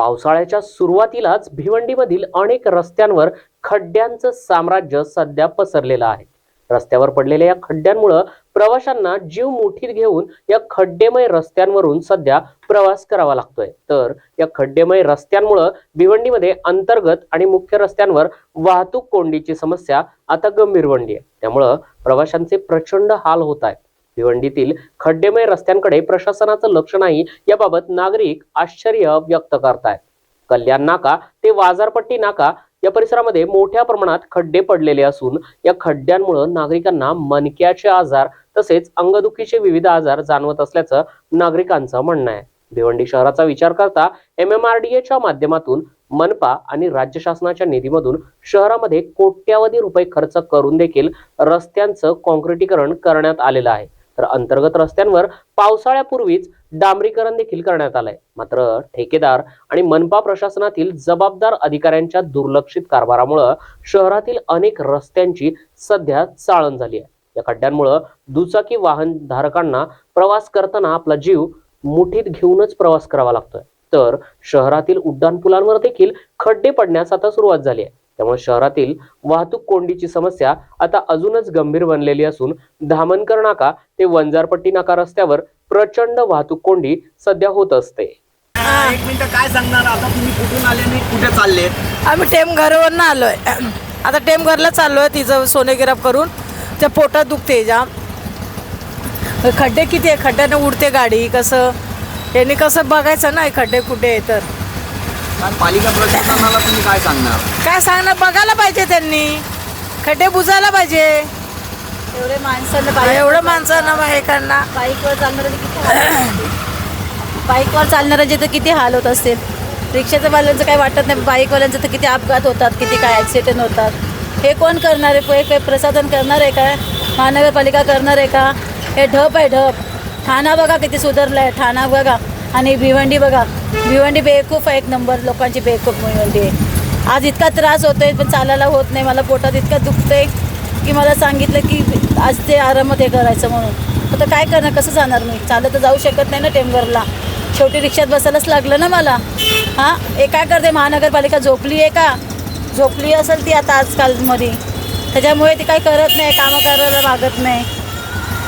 पावसाळ्याच्या सुरुवातीलाच भिवंडीमधील अनेक रस्त्यांवर खड्ड्यांचं साम्राज्य सध्या पसरलेलं आहे. रस्त्यावर पडलेल्या या खड्ड्यांमुळं प्रवाशांना जीव मुठीत घेऊन या खड्डेमय रस्त्यांवरून सध्या प्रवास करावा लागतोय. तर या खड्डेमय रस्त्यांमुळं भिवंडीमध्ये अंतर्गत आणि मुख्य रस्त्यांवर वाहतूक कोंडीची समस्या आता गंभीर बनली आहे. त्यामुळं प्रवाशांचे प्रचंड हाल होत आहेत. भिवंडीतील खड्डेमय रस्त्यांकडे प्रशासनाचं लक्ष नाही याबाबत नागरिक आश्चर्य व्यक्त करतायत. कल्याण नाका ते बाजारपट्टी नाका या परिसरामध्ये मोठ्या प्रमाणात खड्डे पडलेले असून या खड्ड्यांमुळे नागरिकांना मनक्याचे आजार तसेच अंगदुखीचे विविध आजार जाणवत असल्याचं नागरिकांचं म्हणणं आहे. भिवंडी शहराचा विचार करता एम एम आर डी एच्या माध्यमातून मनपा आणि राज्य शासनाच्या निधीमधून शहरामध्ये कोट्यावधी रुपये खर्च करून देखील रस्त्यांचं कॉन्क्रिटीकरण करण्यात आलेलं आहे. तर अंतर्गत रस्त्यांवर पावसाळ्यापूर्वीच डांबरीकरण देखील करण्यात आलंय. मात्र ठेकेदार आणि मनपा प्रशासनातील जबाबदार अधिकाऱ्यांच्या दुर्लक्षित कारभारामुळं शहरातील अनेक रस्त्यांची सध्या चाळण झाली आहे. या खड्ड्यांमुळं दुचाकी वाहन धारकांना प्रवास करताना आपला जीव मुठीत घेऊनच प्रवास करावा लागतोय. तर शहरातील उड्डाणपुलांवर देखील खड्डे पडण्यास आता सुरुवात झाली आहे. त्यामुळे शहरातील वाहतूक कोंडीची समस्या आता अजूनच गंभीर बनलेली असून धामणकर नाका ते वंजारपट्टी नाका रस्त्यावर प्रचंड वाहतूक कोंडी सध्या होत असते. एक मिनिट काय सांगणार? आता तुम्ही कुठून आले आणि कुठे चालले? आम्ही टेमघरवरनं आलो आहे आता टेमघरला चाललो आहे तिचं सोनेगिराप करून. त्या पोटात दुखते जाम. खड्डे किती आहे? खड्ड्यानं उडते गाडी. कसं? यांनी कसं बघायचं ना खड्डे कुठे आहे तर. काय पालिका प्रशासनाला तुम्ही काय सांगणार? काय सांगणार? बघायला पाहिजे त्यांनी. खड्डे बुजायला पाहिजे. एवढे माणसांना एवढं माणसांना हे करणार. बाईकवर चालणाऱ्याचे किती हाल. बाईकवर चालणाऱ्याचे तर किती हाल होत असतील? रिक्षाच्या वाल्यांचं काही वाटत नाही. बाईकवाल्यांचं तर किती अपघात होतात किती काय ॲक्सिडेंट होतात. हे कोण करणार आहे? हे काही प्रसाधन करणार आहे काय महानगरपालिका करणार आहे का? हे ढप आहे ढप. ठाणा बघा किती सुधारलं आहे ठाणा बघा. आणि भिवंडी बघा भिवंडी बेवकूफ आहे एक नंबर लोकांची बेवकूफ भिवंडी आहे. आज इतका त्रास होतो आहे पण चालायला होत नाही. मला पोटात इतकं आहे की मला सांगितलं की आज ते आरामात हे करायचं म्हणून. आता काय करणार? कसं जाणार मी? चालत तर जाऊ शकत नाही ना टेंबरला शेवटी रिक्षात बसायलाच लागलं ना मला. हां? हे काय करते? महानगरपालिका झोपली आहे का? झोपली असेल ती आता आजकालमध्ये. त्याच्यामुळे ती काही करत नाही कामं करायला मागत नाही.